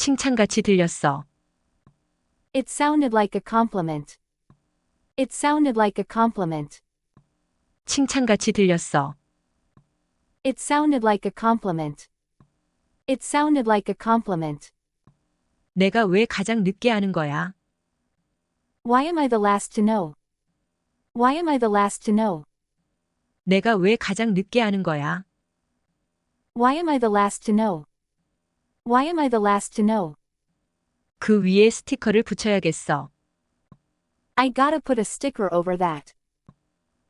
칭찬같이 들렸어. It sounded like a compliment. It sounded like a compliment. 칭찬같이 들렸어. It sounded like a compliment. It sounded like a compliment. 내가 왜 가장 늦게 하는 거야? Why am I the last to know? Why am I the last to know? 내가 왜 가장 늦게 하는 거야? Why am I the last to know? Why am I the last to know? 그 위에 스티커를 붙여야겠어. I gotta put a sticker over that.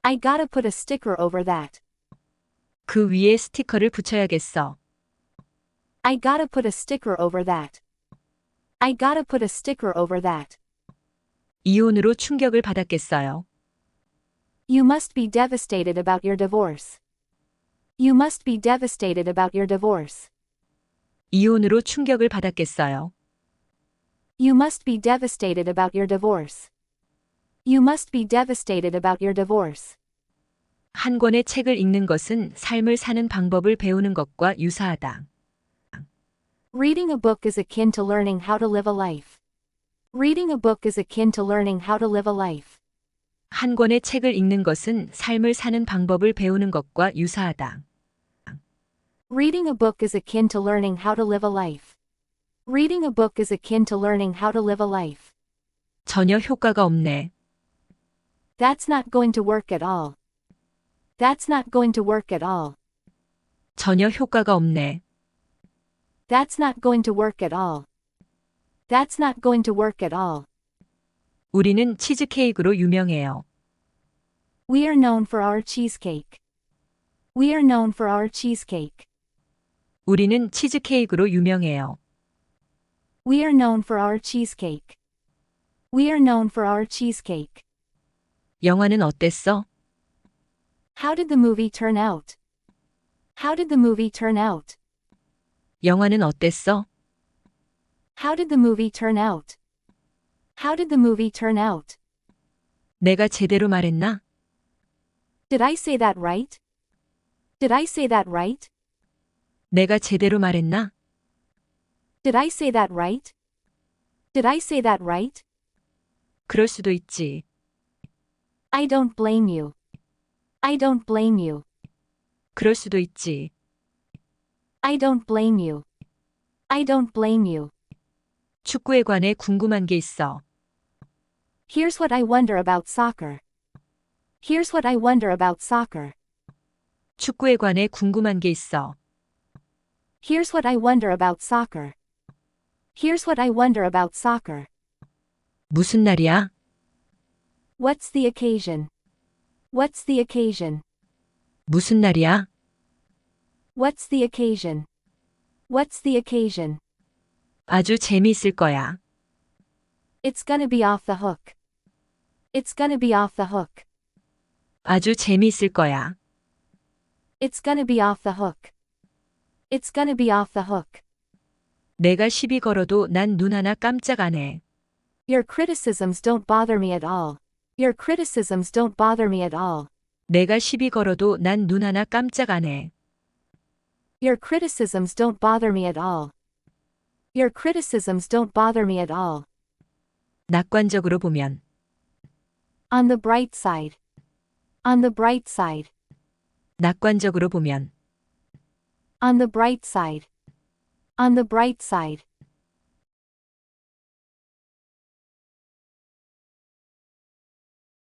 I gotta put a sticker over that. 그 위에 스티커를 붙여야겠어. I gotta put a sticker over that. I gotta put a sticker over that. 이혼으로 충격을 받았겠어요. You must be devastated about your divorce. You must be devastated about your divorce. 이혼으로 충격을 받았겠어요. You must be devastated about your divorce. You must be devastated about your divorce. 한 권의 책을 읽는 것은 삶을 사는 방법을 배우는 것과 유사하다. Reading a book is akin to learning how to live a life. Reading a book is akin to learning how to live a life. 한 권의 책을 읽는 것은 삶을 사는 방법을 배우는 것과 유사하다. Reading a book is akin to learning how to live a life. Reading a book is akin to learning how to live a life. 전혀 효과가 없네. That's not going to work at all. That's not going to work at all. 전혀 효과가 없네. That's not going to work at all. That's not going to work at all. 우리는 치즈케이크로 유명해요. We are known for our cheesecake. We are known for our cheesecake. 우리는 치즈케이크로 유명해요. We are known for our cheesecake. We are known for our cheesecake. 영화는 어땠어? How did the movie turn out? How did the movie turn out? 영화는 어땠어? How did the movie turn out? How did the movie turn out? 내가 제대로 말했나? Did I say that right? Did I say that right? 내가 제대로 말했나? Did I say that right? Did I say that right? 그럴 수도 있지. I don't blame you. I don't blame you. 그럴 수도 있지. I don't blame you. I don't blame you. 축구에 관해 궁금한 게 있어. Here's what I wonder about soccer. Here's what I wonder about soccer. 축구에 관해 궁금한 게 있어. Here's what I wonder about soccer. Here's what I wonder about soccer. 무슨 날이야? What's the occasion? What's the occasion? 무슨 날이야? What's the occasion? What's the occasion? 아주 재미있을 거야. It's gonna be off the hook. It's gonna be off the hook. 아주 재미있을 거야. It's gonna be off the hook. It's gonna be off the hook. 내가 시비 걸어도 난 눈 하나 깜짝 안 해. Your criticisms don't bother me at all. Your criticisms don't bother me at all. 내가 시비 걸어도 난 눈 하나 깜짝 안 해. Your criticisms don't bother me at all. Your criticisms don't bother me at all. 낙관적으로 보면 On the bright side. On the bright side. 낙관적으로 보면 on the bright side. On the bright side.